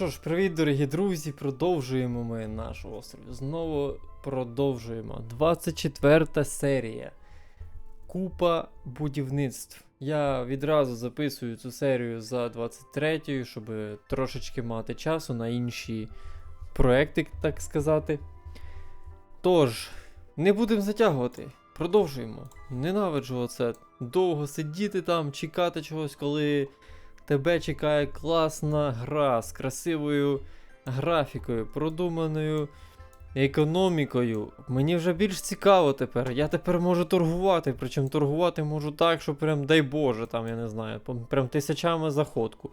Що ж, привіт, дорогі друзі. Продовжуємо ми наш острів. Знову продовжуємо. 24 серія. Купа будівництв. Я відразу записую цю серію за 23, щоб трошечки мати часу на інші проекти, так сказати. Тож, не будемо затягувати. Продовжуємо. Ненавиджу оце. Довго сидіти там, чекати чогось, коли тебе чекає класна гра з красивою графікою, продуманою економікою. Мені вже більш цікаво тепер. Я тепер можу торгувати, причому торгувати можу так, що прям дай Боже, там, я не знаю, прям тисячами за ходку.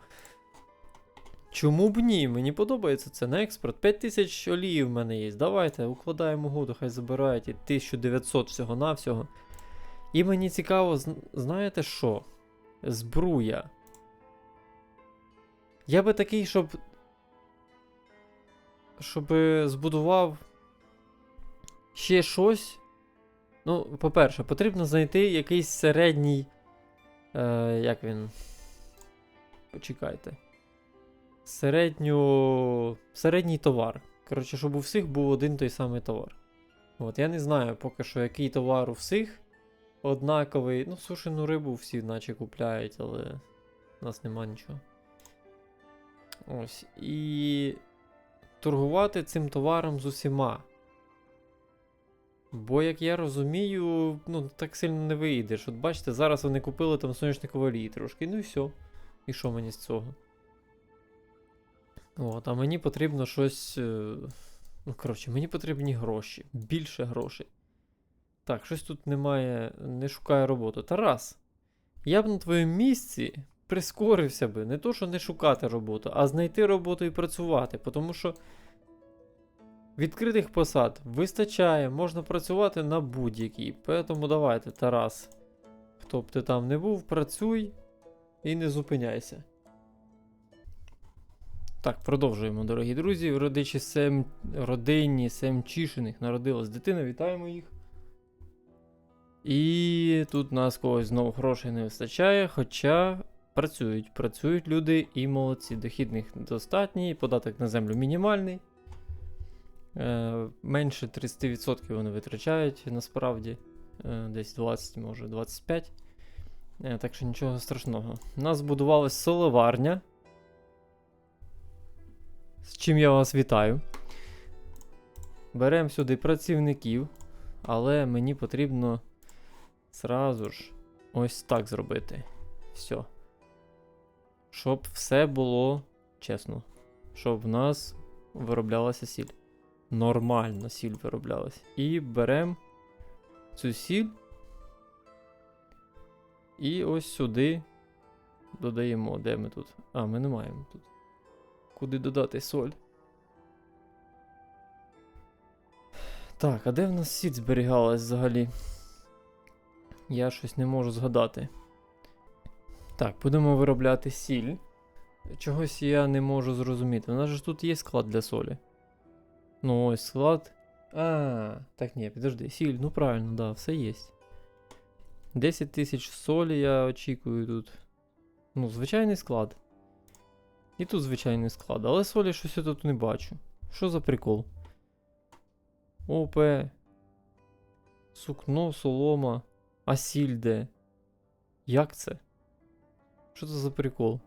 Чому б ні? Мені подобається це на експорт. 5000 олії в мене є. Давайте, укладаємо угоду, хай забирають і 1900 всього-навсього. І мені цікаво, знаєте що? Збруя. Я би такий, щоб. Щоб збудував ще щось. Ну, по-перше, потрібно знайти якийсь середній. Е, як він. Почекайте. Середню. Середній товар. Коротше, щоб у всіх був один той самий товар. От, я не знаю поки що, який товар у всіх однаковий. Ну, сушену рибу всі наче купляють, але у нас нема нічого. Ось. І торгувати цим товаром з усіма. Бо, як я розумію, ну, так сильно не вийдеш. От бачите, зараз вони купили там соняшникові олії трошки, ну і все. І що мені з цього? От, а мені потрібно щось. е, Ну, коротше, мені потрібні гроші. Більше грошей. Так, щось тут немає. Не шукає роботу. Тарас, я б на твоєму місці прискорився би. Не то, що не шукати роботу, а знайти роботу і працювати. Тому що відкритих посад вистачає, можна працювати на будь-якій. Тому давайте, Тарас. Хто б ти там не був, працюй і не зупиняйся. Так, продовжуємо, дорогі друзі. Родичі Сем... родині Семчишиних народилась дитина, вітаємо їх. І тут нас когось знову грошей не вистачає, хоча працюють, працюють люди і молодці. Дохідних достатній, податок на землю мінімальний. Е, менше 30% вони витрачають насправді. Е, десь 20, може 25. Е, так що нічого страшного. У нас будувалась соловарня. З чим я вас вітаю. Беремо сюди працівників, але мені потрібно зразу ж ось так зробити. Все. Щоб все було чесно. Щоб в нас вироблялася сіль. Нормально сіль вироблялася. І беремо цю сіль. І ось сюди додаємо, де ми тут. А, ми не маємо тут. Куди додати соль? Так, а де в нас сіль зберігалась взагалі? Я щось не можу згадати. Так, будемо виробляти сіль. Чогось я не можу зрозуміти. У нас же тут є склад для солі. Ну, ось склад. А, так ні, підожди, сіль, ну правильно, да, все є. 10 тисяч солі я очікую тут. Ну, звичайний склад. І тут звичайний склад, але солі щось я тут не бачу. Що за прикол? ОП. Сукно, солома. А сіль де? Як це? Що це за прикол?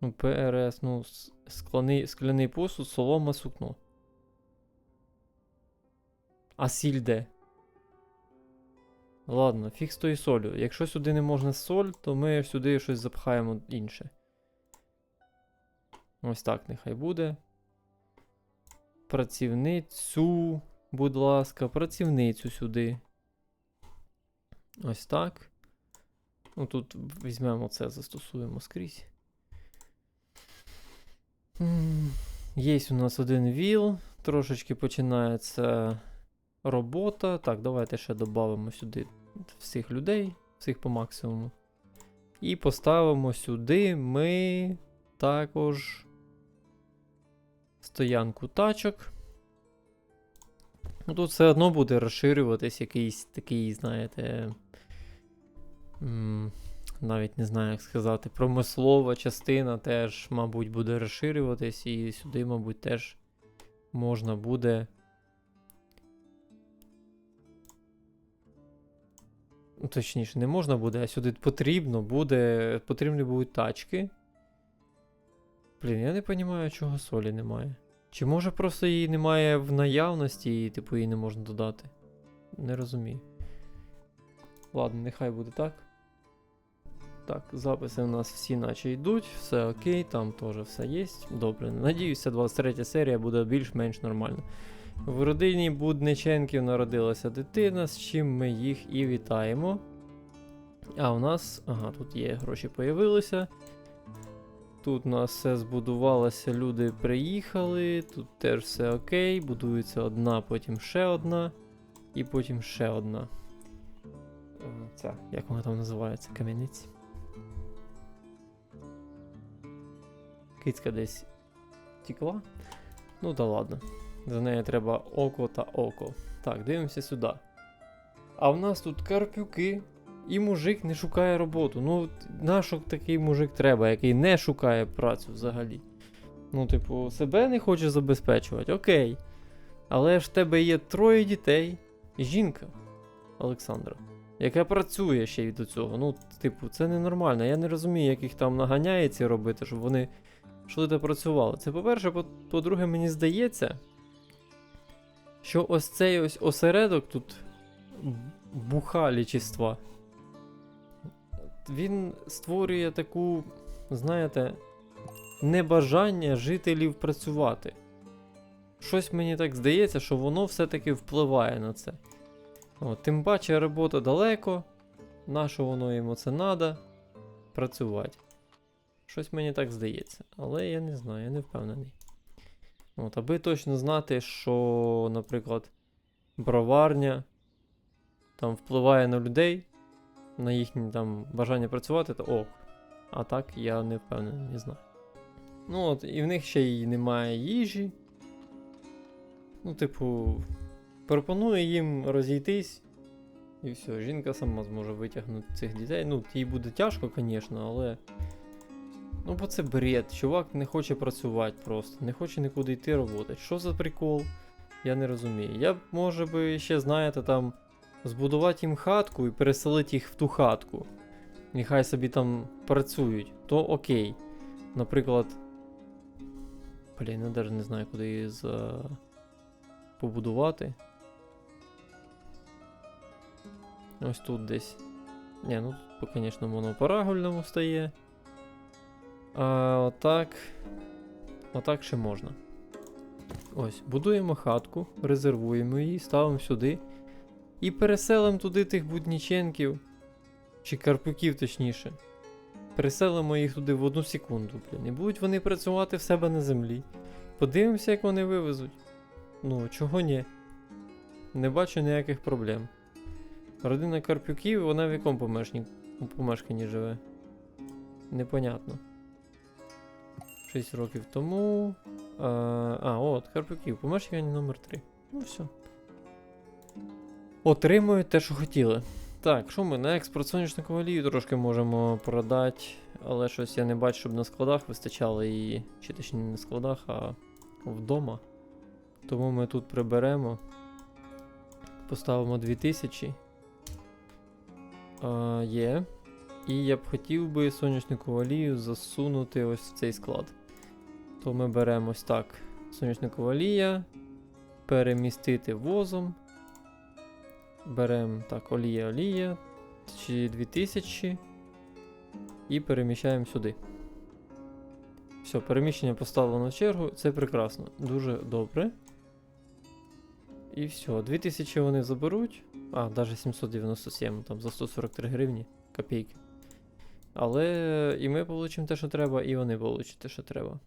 Ну, ПРС, ну, скляний, скляний посуд, солома, сукно. А сіль де? Ладно, фіг з тою солью. Якщо сюди не можна соль, то ми сюди щось запхаємо інше. Ось так нехай буде. Працівницю, будь ласка, працівницю сюди. Ось так. Ну тут візьмемо це, застосуємо скрізь. Є у нас один віл. Трошечки починається робота. Так, давайте ще додамо сюди всіх людей, всіх по максимуму. І поставимо сюди ми також стоянку тачок. Ну, Тут все одно буде розширюватись якийсь такий, знаєте. навіть не знаю, як сказати, промислова частина теж, мабуть, буде розширюватись, і сюди, мабуть, теж можна буде. Ну, Точніше, не можна буде, а сюди потрібно буде. Потрібні будуть тачки. Блін, я не розумію, чого солі немає. Чи може просто її немає в наявності і, типу, її не можна додати? Не розумію. Ладно, нехай буде так. Так, записи у нас всі наче йдуть, все окей, там теж все є. Добре. Надіюся, 23 серія буде більш-менш нормальна. В родині Будниченків народилася дитина, з чим ми їх і вітаємо. А у нас. Ага, тут є гроші появилися. Тут у нас все збудувалося, люди приїхали, тут теж все окей, будується одна, потім ще одна, і потім ще одна. Ця, як вона там називається? Кам'яниці. Кицька десь тікла. Ну та ладно. За нею треба око та око. Так, дивимося сюди. А в нас тут карпюки, і мужик не шукає роботу. Ну, нащо такий мужик треба, який не шукає працю взагалі. Ну, типу, себе не хоче забезпечувати, окей. Але ж в тебе є троє дітей жінка Олександра, яка працює ще й до цього. Ну, типу, це ненормально. Я не розумію, як їх там наганяє ці робити, щоб вони йшли та працювали. Це по-перше, по- по-друге, мені здається, що ось цей ось осередок тут б- бухалічества. Він створює таку, знаєте, небажання жителів працювати. Щось мені так здається, що воно все-таки впливає на це. От, тим паче робота далеко, на що воно йому це треба, працювати. Щось мені так здається. Але я не знаю, я не впевнений. От, аби точно знати, що, наприклад, броварня там впливає на людей, на їхнє там бажання працювати, то ок. А так я не впевнений, не знаю. Ну от, і в них ще й немає їжі. Ну, типу, пропоную їм розійтись. І все, жінка сама зможе витягнути цих дітей. Ну, їй буде тяжко, звісно, але. Ну, бо це бред. Чувак не хоче працювати просто, не хоче нікуди йти роботи. Що за прикол? Я не розумію. Я може би, ще, знаєте, там збудувати їм хатку і переселити їх в ту хатку. Нехай собі там працюють, то окей. Наприклад. Блін, я навіть не знаю, куди її за... побудувати. Ось тут десь. Ні, ну тут, звісно, воно парагульному стає. А отак. Отак ще можна. Ось, будуємо хатку, резервуємо її, ставимо сюди. І переселимо туди тих будніченків. Чи карпюків, точніше. Переселимо їх туди в одну секунду, блін. І будуть вони працювати в себе на землі. Подивимося, як вони вивезуть. Ну, чого ні? Не бачу ніяких проблем. Родина Карпюків, вона в якому помешканні, помешканні живе? Непонятно. 6 років тому. А, а от, Карпюків, помешкання номер 3. Ну все. Отримують те, що хотіли. Так, що ми на експорт соняшникову олію трошки можемо продати, але щось я не бачу, щоб на складах вистачало її. Чи точніше не на складах, а вдома. Тому ми тут приберемо. Поставимо 2000. А, є. І я б хотів би соняшникову олію засунути ось в цей склад. То ми беремо ось так. Соняшникова олія. Перемістити возом. Беремо так, олія, олія. Чи 2000. І переміщаємо сюди. Все, переміщення поставлено в чергу. Це прекрасно. Дуже добре. І все, 2000 вони заберуть. А, навіть 797, там за 143 гривні копійки. Але і ми получимо те, що треба, і вони получать те, що треба.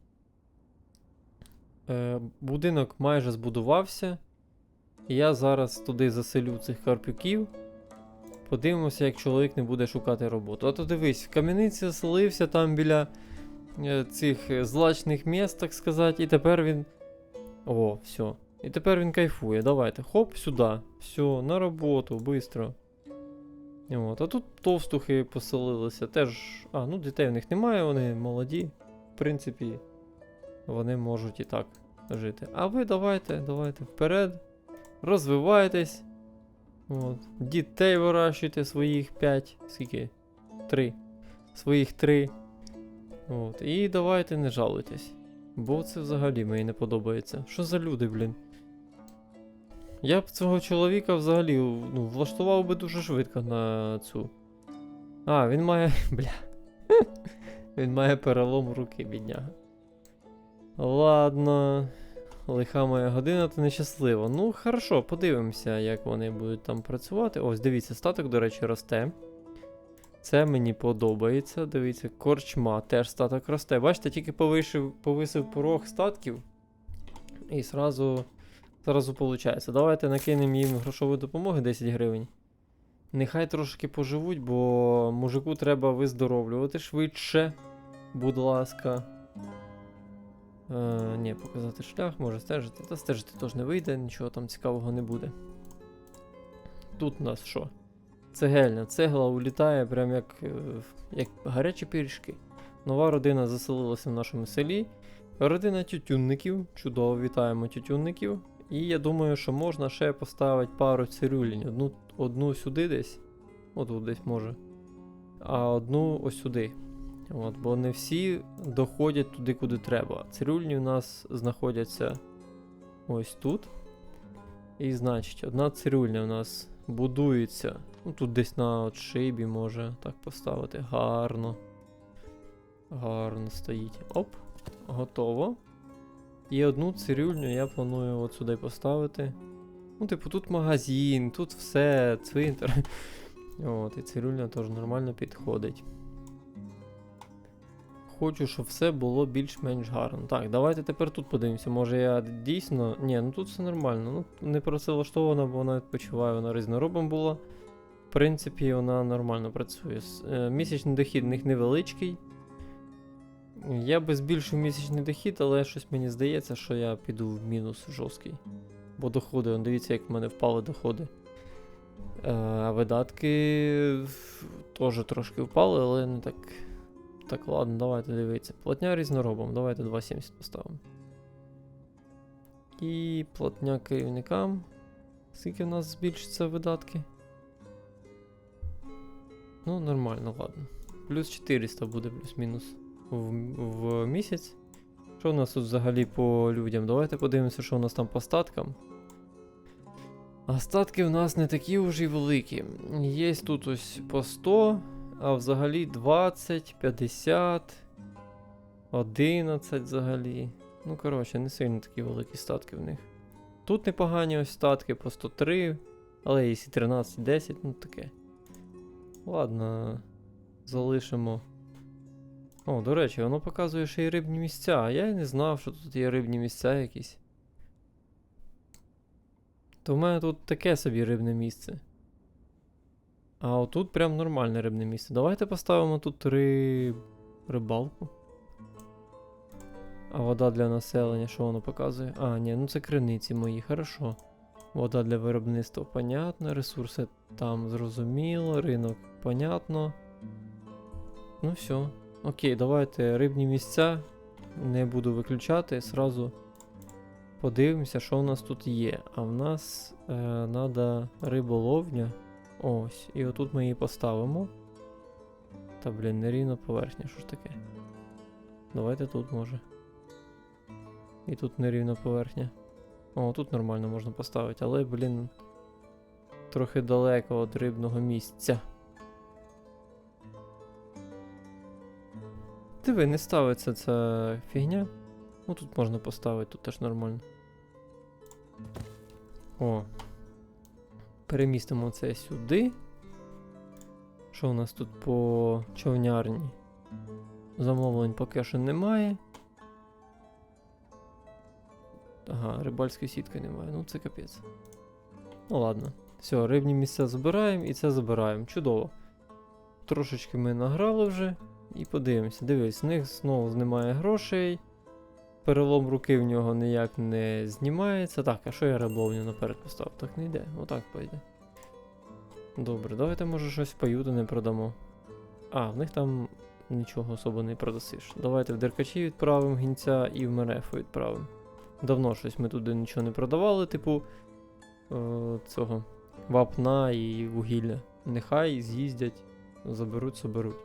Е, будинок майже збудувався. Я зараз туди заселю цих карпюків. Подивимося, як чоловік не буде шукати роботу. А то дивись, в кам'яниці заселився там біля е, цих злачних міст, так сказати, і тепер він. О, все. І тепер він кайфує. Давайте. Хоп, сюди. Все, на роботу, бистро. От. А тут товстухи поселилися. Теж. А, ну дітей в них немає, вони молоді. В принципі, вони можуть і так жити. А ви давайте, давайте вперед. Розвивайтесь. От. Дітей вирощуйте своїх 5. Скільки? 3. Своїх 3. От. І давайте не жалуйтесь. Бо це взагалі мені не подобається. Що за люди, блін? Я б цього чоловіка взагалі ну, влаштував би дуже швидко на цю. А, він має. Бля. Він має перелом руки, бідняга. Ладно. Лиха моя година, то нещаслива. Ну, хорошо, подивимося, як вони будуть там працювати. Ось, дивіться, статок, до речі, росте. Це мені подобається. Дивіться, корчма теж статок росте. Бачите, тільки повишив, повисив порог статків. І зразу, зразу виходить. Давайте накинемо їм грошової допомоги 10 гривень. Нехай трошки поживуть, бо мужику треба виздоровлювати швидше. Будь ласка. Е, ні, показати шлях, може стежити. Та стежити теж не вийде, нічого там цікавого не буде. Тут у нас що? Цегельня. Цегла улітає прям як, е, як гарячі пиріжки. Нова родина заселилася в нашому селі. Родина тютюнників. Чудово, вітаємо тютюнників. І я думаю, що можна ще поставити пару цирюлінь. Одну, одну сюди десь. Отут десь може. А одну ось сюди. От, бо не всі доходять туди, куди треба. Цирюльні у нас знаходяться ось тут. І значить, одна цирюльня у нас будується. Ну тут десь на отшибі може так поставити. Гарно. Гарно стоїть. Оп, готово. І одну цирюльню я планую от сюди поставити. Ну, типу, тут магазин, тут все, цвинтар. От, і цирюльня теж нормально підходить. Хочу, щоб все було більш-менш гарно. Так, давайте тепер тут подивимося. Може я дійсно. Ні, ну тут все нормально. Ну, не працевлаштована, бо вона відпочиває, вона різноробом була. В принципі, вона нормально працює. Е, Місячний дохід в них невеличкий. Я би збільшив місячний дохід, але щось мені здається, що я піду в мінус жорсткий. Бо доходи, он, дивіться, як в мене впали доходи. Е, А видатки теж трошки впали, але не так. Так, ладно, давайте дивитися. Платня різноробом, давайте 2,70 поставимо. І платня керівникам. Скільки в нас збільшиться видатки? Ну, нормально, ладно. Плюс 400 буде плюс-мінус в, в місяць. Що у нас тут взагалі по людям? Давайте подивимося, що у нас там по статкам. А статки в нас не такі вже й великі. Є тут ось по 100, а взагалі 20, 50, 11 взагалі. Ну, коротше, не сильно такі великі статки в них. Тут непогані ось статки по 103, але є 13, 10, ну таке. Ладно, залишимо. О, до речі, воно показує ще й рибні місця, а я й не знав, що тут є рибні місця якісь. То в мене тут таке собі рибне місце. А отут прям нормальне рибне місце. Давайте поставимо тут риб... рибалку. А вода для населення, що воно показує? А, ні, ну це криниці мої, хорошо. Вода для виробництва, понятно, ресурси там зрозуміло, ринок понятно. Ну все. Окей, давайте рибні місця. Не буду виключати, сразу подивимося, що у нас тут є. А в нас е, треба риболовня. Ось. І отут ми її поставимо. Та, блін, нерівна поверхня, що ж таке? Давайте тут може. І тут нерівна поверхня. О, тут нормально можна поставити, але, блін, трохи далеко від рибного місця. Диви, не ставиться ця фігня. Ну тут можна поставити, тут теж нормально. О. Перемістимо це сюди. Що у нас тут по човнярні? Замовлень поки що немає. Ага, рибальської сітки немає. Ну це капець. Ну ладно. Все, рибні місця забираємо і це забираємо. Чудово. Трошечки ми награли вже. І подивимося. Дивись, в них знову немає грошей. Перелом руки в нього ніяк не знімається. Так, а що я рибовню наперед поставив? Так не йде. Отак пойде. Добре, давайте може щось в паюти не продамо. А, в них там нічого особо не продасиш. Давайте в Деркачі відправимо гінця і в Мерефу відправимо. Давно щось ми туди нічого не продавали, типу е, цього вапна і вугілля. Нехай з'їздять, заберуть, соберуть.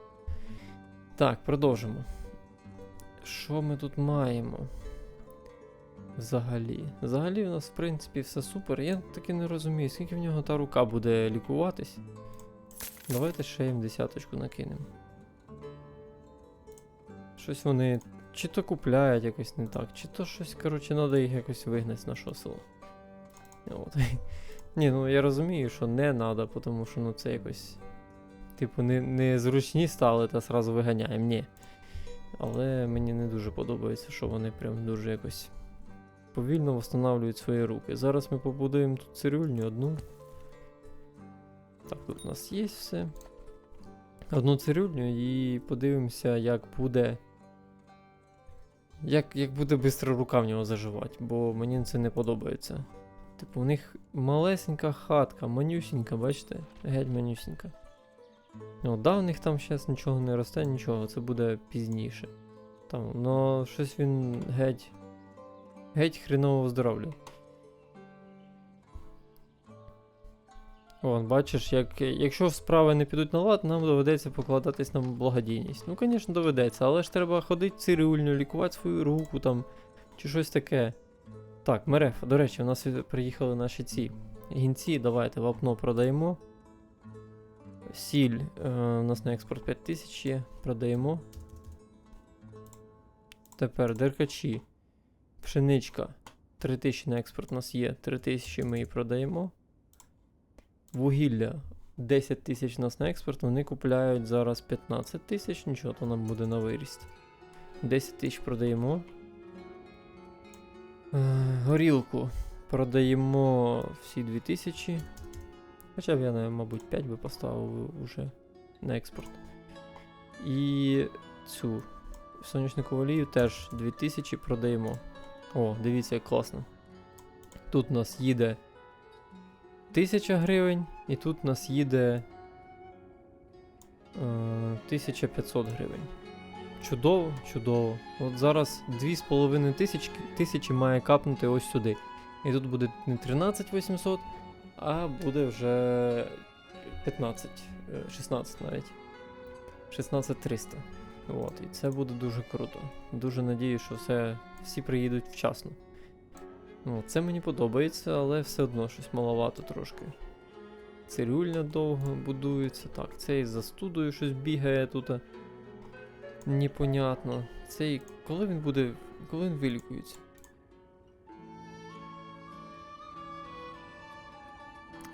Так, продовжимо. Що ми тут маємо? Взагалі. Взагалі у нас, в принципі, все супер. Я таки не розумію, скільки в нього та рука буде лікуватись. Давайте ще їм десяточку накинемо. Щось вони чи то купляють якось не так, чи то щось, коротше, треба їх якось вигнати з нашого села. От. Ні, ну я розумію, що не треба, тому що ну це якось. Типу, не, не зручні стали та зразу виганяємо, ні. Але мені не дуже подобається, що вони прям дуже якось повільно встановлюють свої руки. Зараз ми побудуємо тут цирюльню одну. Так, тут у нас є все. Одну цирюльню і подивимося, як буде. Як, як буде швидко рука в нього заживати, бо мені це не подобається. Типу, у них малесенька хатка, манюсінька, бачите? Геть манюсінька. Ну, да, у них там зараз нічого не росте, нічого, це буде пізніше. Там, но щось він геть. Геть хреново здоров'я. Вон, бачиш, як, якщо справи не підуть на лад, нам доведеться покладатись на благодійність. Ну, звісно, доведеться, але ж треба ходити цирюльню, лікувати свою руку там, чи щось таке. Так, Мерефа, до речі, у нас приїхали наші ці гінці, давайте вапно продаємо. Сіль, е, у нас на експорт 5000 є, продаємо. Тепер деркачі. Пшеничка. 3000 на експорт у нас є, 3000 ми її продаємо. Вугілля 10 тисяч у нас на експорт, вони купляють зараз 15 тисяч, нічого, то нам буде на виріст. 10 тисяч продаємо. Е, горілку продаємо всі 2000. Хоча б я, мабуть, 5 би поставив уже на експорт. І цю сонячникову олію теж 2000 продаємо. О, дивіться, як класно. Тут у нас їде 1000 гривень, і тут у нас їде е, 1500 гривень. Чудово, чудово. От зараз 2,5 тисячі, має капнути ось сюди. І тут буде не 13 800, а буде вже 15, е, 16 навіть. 16 300. От, і це буде дуже круто. Дуже надію, що все, всі приїдуть вчасно. Ну, це мені подобається, але все одно щось маловато трошки. Цирюльня довго будується. Так, цей з застудою щось бігає тут. Непонятно. Цей. Коли він буде. Коли він вилікується?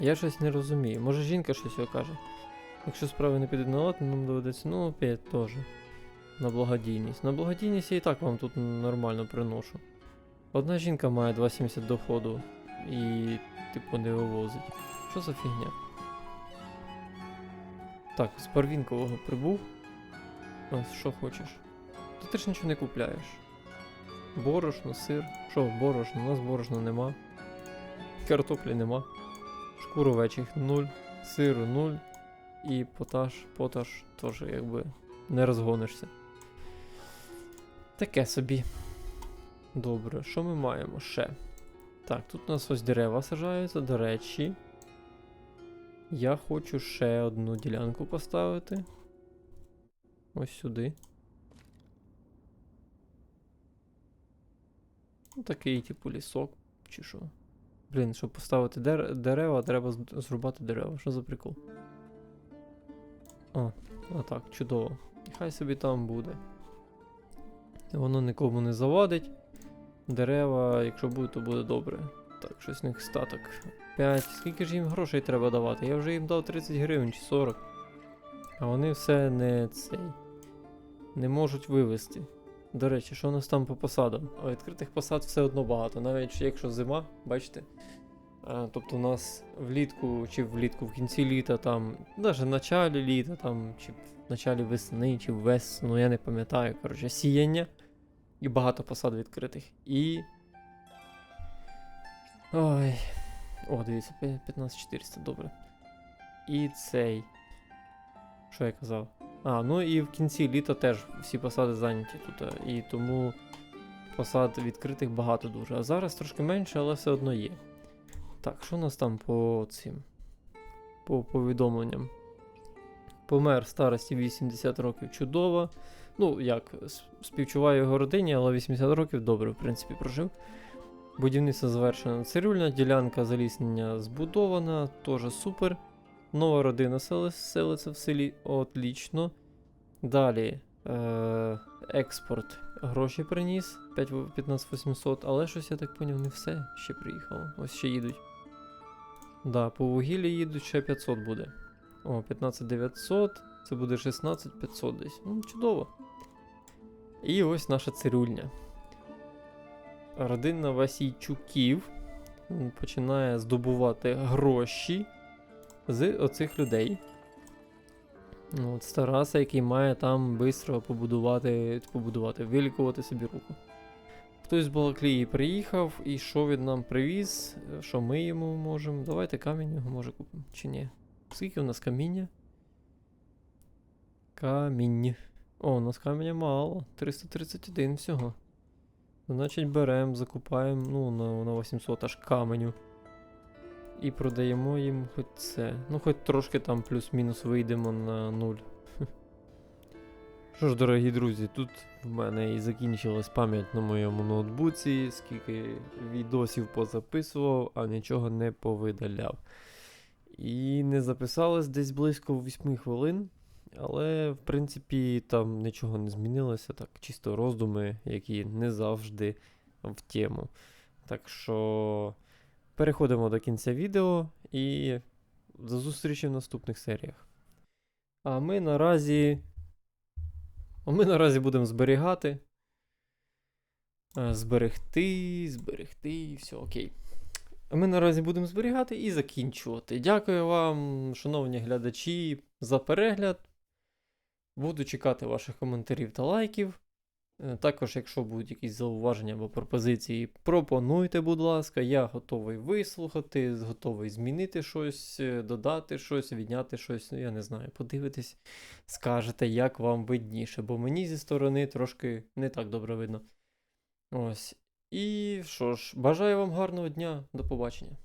Я щось не розумію. Може жінка щось його каже. Якщо справи не підуть на лад, нам доведеться, ну, опять теж. На благодійність. На благодійність я і так вам тут нормально приношу. Одна жінка має 2,70 доходу і, типу, не вивозить. Що за фігня? Так, з Барвінкового прибув. Ось, що хочеш. Та ти ж нічого не купляєш. Борошно, сир. Що, борошно? У нас борошна нема. Картоплі нема. Шкур овечих 0, сиру 0. І поташ, поташ теж якби не розгонишся. Таке собі. Добре, що ми маємо ще? Так, тут у нас ось дерева сажаються, до речі. Я хочу ще одну ділянку поставити. Ось сюди. Такий, типу, лісок, чи що. Блін, щоб поставити дер- дерева, треба зрубати дерева. Що за прикол? О, отак, чудово. Нехай собі там буде. Воно нікому не завадить. Дерева, якщо буде, то буде добре. Так, щось в них статок. 5. Скільки ж їм грошей треба давати? Я вже їм дав 30 гривень чи 40. А вони все не цей. Не можуть вивезти. До речі, що у нас там по посадам? А відкритих посад все одно багато, навіть якщо зима, бачите. А, тобто у нас влітку, чи влітку в кінці літа, там, навіть в началі літа, там, чи в началі весни, чи весну, ну я не пам'ятаю, коротше, сіяння. І багато посад відкритих. І. Ой. О, дивіться, 15400, добре. і цей. Що я казав? А, ну і в кінці літа теж всі посади зайняті тут. е, І тому посад відкритих багато дуже. А зараз трошки менше, але все одно є. Так, що у нас там по цим? По повідомленням. Помер старості 80 років чудово. Ну, як, співчуваю його родині, але 80 років добре, в принципі, прожив. Будівництво завершено. Цирюльна ділянка заліснення збудована, теж супер. Нова родина селиться в селі. Отлічно. Далі. Е- експорт гроші приніс 5 в- 15 800, але щось я так поняв, не все ще приїхало. Ось ще їдуть. Да, по вугіллі їдуть ще 500 буде. О, 15 900, це буде 16 500 десь. Ну, чудово. І ось наша цирюльня. Родина Васійчуків починає здобувати гроші з оцих людей. От з Тараса, який має там швидко побудувати, побудувати, вилікувати собі руку. Хтось з Балаклії приїхав і що він нам привіз, що ми йому можемо. Давайте камінь його може купимо, чи ні. Скільки у нас каміння? Камінь. О, у нас каменя мало. 331 всього. Значить, беремо, закупаємо, ну, на, на 800 аж каменю. І продаємо їм хоч це. Ну, хоч трошки там плюс-мінус вийдемо на нуль. Що ж, дорогі друзі, тут в мене і закінчилась пам'ять на моєму ноутбуці, скільки відосів позаписував, а нічого не повидаляв. І не записалось десь близько 8 хвилин. Але, в принципі, там нічого не змінилося, так, чисто роздуми, які не завжди в тему. Так що переходимо до кінця відео і до зустрічі в наступних серіях. А ми наразі. А ми наразі будемо зберігати. Е, Зберегти, зберегти, все окей. А ми наразі будемо зберігати і закінчувати. Дякую вам, шановні глядачі, за перегляд. Буду чекати ваших коментарів та лайків. Е, Також, якщо будуть якісь зауваження або пропозиції, пропонуйте, будь ласка. Я готовий вислухати, готовий змінити щось, е, додати щось, відняти щось. Ну, я не знаю, подивитись, скажете, як вам видніше, бо мені зі сторони трошки не так добре видно. Ось. І що ж, бажаю вам гарного дня, до побачення.